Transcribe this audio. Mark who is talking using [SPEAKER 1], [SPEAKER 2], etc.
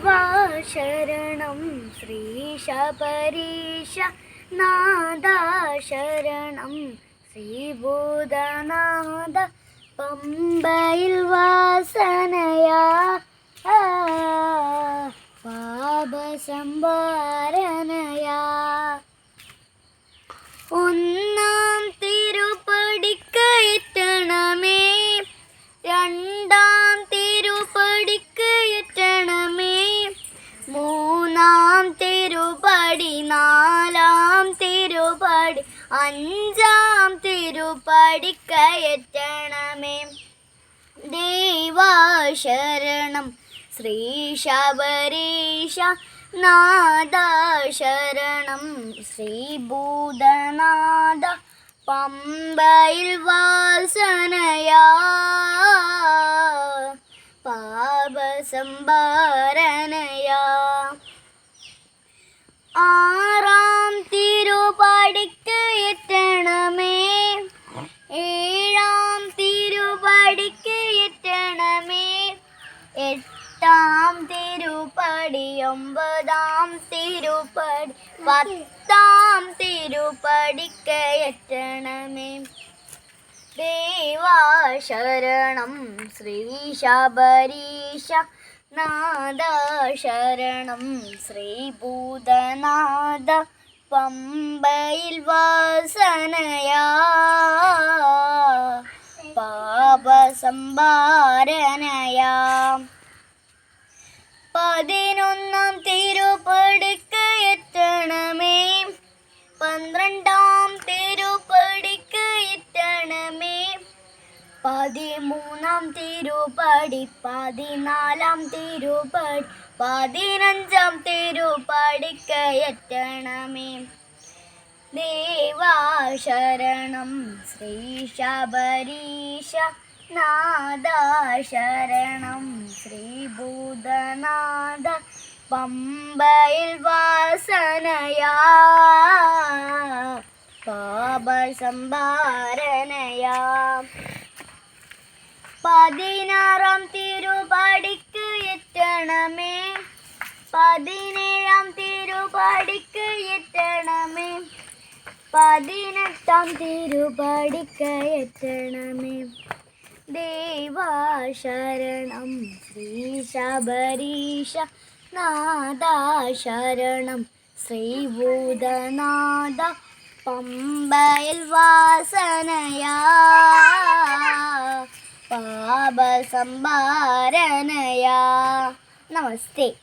[SPEAKER 1] ദേവാശരണം ശ്രീശ പരീശ നാദാശരണം ശ്രീഭൂതനാഥ പമ്പയിൽ വാസനയാ. പാപസംഭാരനയാ ഒന്നാം തിരുപ്പടിക്കയറ്റണമേ. രണ്ടാം അഞ്ചാം തിരുപ്പടിക്കയറ്റണമേ ദേവാശരണം ശ്രീ ശബരീശ നാദാശരണം ശ്രീഭൂതനാഥ പമ്പയിൽ വാസനയാ. പാപസംഭാരനയാ ആറാം എട്ടാം തിരുപ്പടി ഒമ്പതാം തിരുപ്പടി പത്താം തിരുപ്പടിക്ക് എത്തണമേ ദേവാശരണം ശ്രീ ശബരീശ നാദാശരണം ശ്രീഭൂതനാഥ പമ്പയിൽ വാസനയാ. പാപസംഭാരനയാ പതിനൊന്നാം തിരുപ്പടിക്ക് എത്തണമേ പന്ത്രണ്ടാം തിരുപ്പടിക്ക് എത്തണമേ പതിമൂന്നാം തിരുപ്പടി പതിനാലാം തിരുപ്പടി പതിനഞ്ചാം തിരുപ്പടിക്ക് എത്തണമേ ദേവാശരണം ശ്രീ ശബരീശ നാദാശരണം ശ്രീഭൂതനാഥ പമ്പയിൽ വാസനയാ. പാപസംഭാരനയാ. പതിനാറാം തിരുപടിക്ക് എത്തണമേ. പതിനേഴാം തിരുപടിക്ക് എത്തണമേ. പതിനെട്ടാം തിരുപടിക്ക് എത്തണമേ. ദേവാശരണം ശ്രീ ശബരീശ നാദാശരണം ശ്രീഭൂതനാഥ പമ്പയിൽ വാസനയാ. പാപസംഭാരനയാ. നമസ്തേ.